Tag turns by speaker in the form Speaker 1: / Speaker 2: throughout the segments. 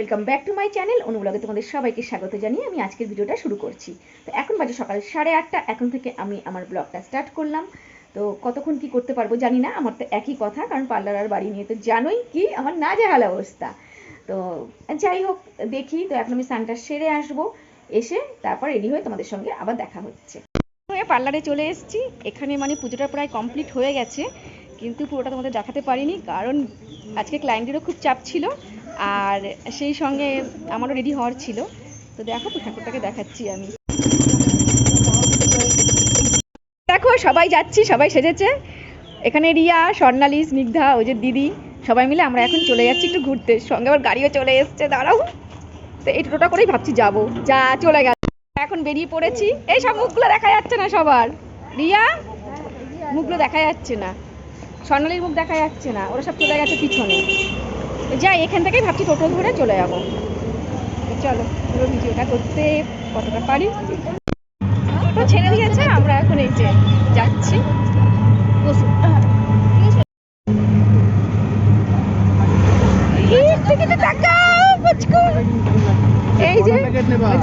Speaker 1: Welcome back to my channel অনুব্লগে তোমাদের সবাইকে স্বাগত জানিয়ে আমি আজকের ভিডিওটা শুরু করছি। তো এখন বাজে সকাল সাড়ে আটটা, এখন থেকে আমি আমার ব্লগটা স্টার্ট করলাম। তো কতক্ষণ কি করতে পারব জানি না, আমার তো একই কথা, কারণ পার্লার আর বাড়ি নিয়ে তো জানোই কি আমার না জাহাল অবস্থা। তো যাই হোক, দেখি, তো এখন আমি স্নানটা সেরে আসব, এসে তারপর রেডি হয়ে তোমাদের সঙ্গে আবার দেখা হচ্ছে। পার্লারে চলে এসেছি, এখানে মানে পুজোটা প্রায় কমপ্লিট হয়ে গেছে, কিন্তু পুরোটা তোমাদের দেখাতে পারিনি, কারণ আজকে ক্লায়েন্টেরও খুব চাপ ছিল আর সেই সঙ্গে আমারও রেডি হওয়ার ছিল। তো দেখো, ঠাকুরটাকে দেখাচ্ছি আমি। দেখো, সবাই যাচ্ছি, সবাই সেজেছে। এখানে রিয়া স্বর্ণালী স্নিগ্ধা ওই যে দিদি, সবাই মিলে আমরা এখন চলে যাচ্ছি একটু ঘুরতে। সঙ্গে আবার গাড়িও চলে এসছে, দাঁড়াও। তো এই টোটোটা করেই ভাবছি যাব। যা, চলে গেল। এখন বেরিয়ে পড়েছি। এই সব মুখগুলো দেখা যাচ্ছে না সবার। রিয়া, মুখগুলো দেখা যাচ্ছে না। স্বর্ণালীর মুখ দেখা যাচ্ছে না। ওরা সব চলে গেছে পিছনে। যাই এখান থেকেই ভাবছি টোটো ধরে চলে যাব। চলো পুরো ভিডিওটা করতে কতটা পারি? তো ছেড়ে দিয়েছে আমরা এখন এই যে যাচ্ছি। এই যে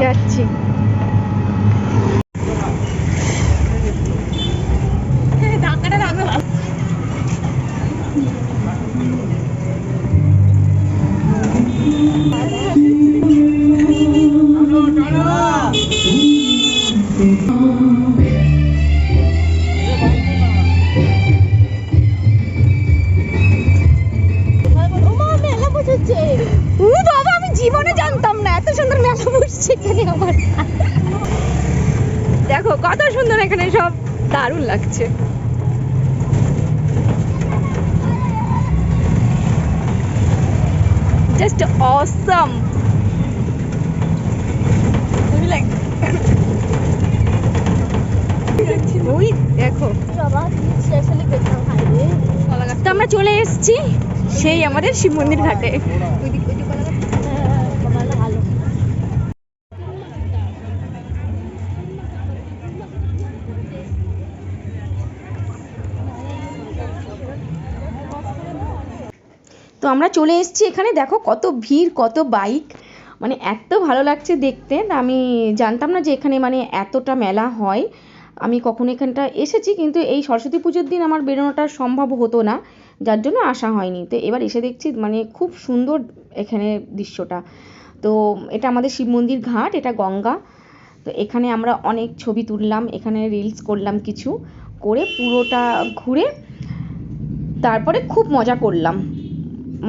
Speaker 1: যাচ্ছি। দেখো, কত সুন্দর এখানে সব দারুণ লাগছে। জাস্ট অসম আমরা চলে এসেছি সেই আমাদের শিব মন্দির ঘাটে। আমরা চলে এসেছি এখানে। দেখো কত ভিড়, কত বাইক। মানে এত ভালো লাগছে দেখতে। আমি জানতাম না যে এখানে মানে এতটা মেলা হয়। আমি কখনো এখানটা এসেছি কিন্তু এই সরস্বতী পুজোর দিন আমার বেরোনোটা সম্ভব হতো না। যার জন্য আসা হয়নি। তো এবার এসে দেখছি মানে খুব সুন্দর এখানে দৃশ্যটা। তো এটা আমাদের শিব মন্দির ঘাট, এটা গঙ্গা। তো এখানে আমরা অনেক ছবি তুললাম, এখানে রিলস করলাম কিছু করে পুরোটা ঘুরে তারপরে খুব মজা করলাম।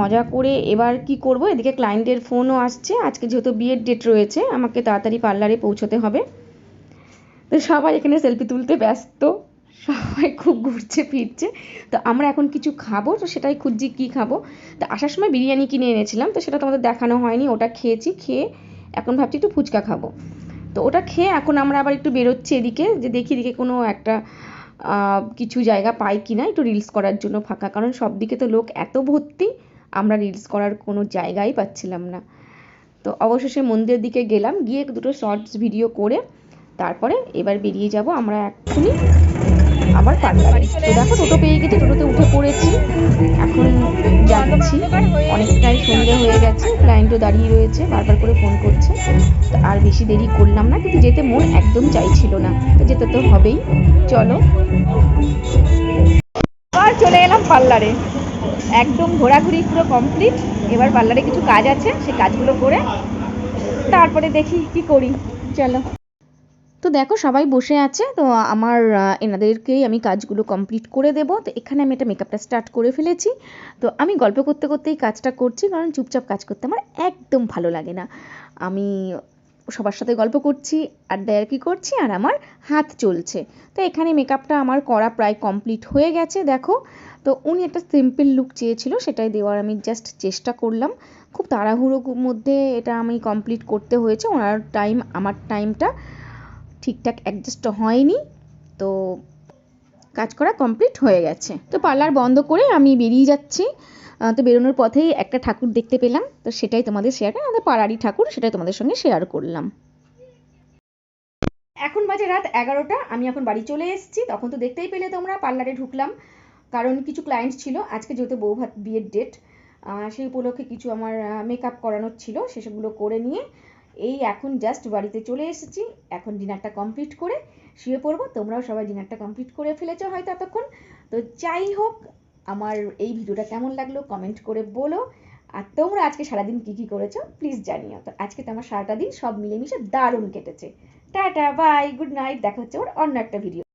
Speaker 1: মজা করে এবার কি করব? এদিকে ক্লায়েন্টের ফোনও আসছে। আজকে যেহেতু বিয়ের ডেট রয়েছে, আমাকে তাড়াতাড়ি পার্লারে পৌঁছতে হবে। তো সবাই এখানে সেলফি তুলতে ব্যস্ত। সবাই খুব ঘুরছে, ফিরছে। তো আমরা এখন কিছু খাব, তো সেটাই খুঁজছি কী খাব। তো আসার সময় বিরিয়ানি কিনে এনেছিলাম, তো সেটা তোমাদের দেখানো হয়নি, ওটা খেয়েছি, খেয়ে এখন ভাবছি একটু ফুচকা খাব। তো ওটা খেয়ে এখন আমরা আবার একটু বেরোচ্ছি এদিকে, যে দেখি এদিকে কোনো একটা কিছু জায়গা পাই কি না একটু রিলস করার জন্য ফাঁকা। কারণ সব দিকে তো লোক এত ভর্তি আমরা রিলস করার কোনো জায়গাই পাচ্ছিলাম না। তো অবশেষে মন্দিরের দিকে গেলাম, গিয়ে দুটো শর্টস ভিডিও করে তারপরে এবার বেরিয়ে যাব আমরা এক্ষুনি আবার পার্লারে তো দেখো, টোটো পেয়ে গেছি, টোটোতে উঠে পড়েছি। এখন যাচ্ছি। অনেকটাই সন্ধে হয়ে গেছে ক্লায়েন্টও দাঁড়িয়ে রয়েছে, বারবার করে ফোন করছে। তো আর বেশি দেরি করলাম না, কিন্তু যেতে মন একদম চাইছিল না। তো যেতে তো হবেই। চলো। আর চলে এলাম পার্লারে। একদম ঘোরাঘুরি পুরো কমপ্লিট এবার পার্লারে কিছু কাজ আছে, সেই কাজগুলো করে তারপরে দেখি কি করি। চলো। তো দেখো, সবাই বসে আছে, তো আমার এনাদেরকেই আমি কাজগুলো কমপ্লিট করে দেব। তো এখানে আমি এটা মেকআপটা স্টার্ট করে ফেলেছি। তো আমি গল্প করতে করতেই কাজটা করছি, কারণ চুপচাপ কাজ করতে আমার একদম ভালো লাগে না। আমি সবার সাথে গল্প করছি, আড্ডায় আর কি করছি, আর আমার হাত চলছে। তো এখানে মেকআপটা আমার করা প্রায় কমপ্লিট হয়ে গেছে, দেখো। তো উনি একটা সিম্পল লুক চেয়েছিল, সেটাই দেওয়ার আমি জাস্ট চেষ্টা করলাম। খুব তাড়াহুড়োর মধ্যে এটা আমি কমপ্লিট করতে হয়েছে, ওনার টাইম আমার টাইমটা ঠিকঠাক অ্যাডজাস্ট হয়নি। তো কাজ করা কমপ্লিট হয়ে গেছে। তো পার্লার বন্ধ করে আমি বেরিয়ে যাচ্ছি। তো বেরোনোর পথেই একটা ঠাকুর দেখতে পেলাম। তো সেটাই তোমাদের শেয়ার আমাদের পাড়ারই ঠাকুর, সেটাই তোমাদের সঙ্গে শেয়ার করলাম। এখন বাজে রাত এগারোটা, আমি এখন বাড়ি চলে এসেছি। তখন তো দেখতেই পেলে তোমরা, পার্লারে ঢুকলাম। কারণ কিছু ক্লায়েন্ট ছিল, আজকে যেহেতু বউ ভাত বিয়ের ডেট সেই উপলক্ষে কিছু আমার মেকআপ করানোর ছিল, সেসবগুলো করে নিয়ে এই এখন জাস্ট বাড়িতে চলে এসেছি। এখন ডিনারটা কমপ্লিট করে শুয়ে পড়ব। তোমরাও সবাই ডিনারটা কমপ্লিট করে ফেলেছো হয়তো এতক্ষণ। তো যাই হোক আমার এই ভিডিওটা কেমন লাগল কমেন্ট করে বলো। আর তোমরা আজকে সারাদিন কি কি করেছ প্লিজ জানিও। তো আজকে তো আমার সারাটা দিন সব মিলেমিশে দারুণ কেটেছে। টাটা বাই গুড নাইট দেখা হচ্ছে ওর অন্য একটা ভিডিও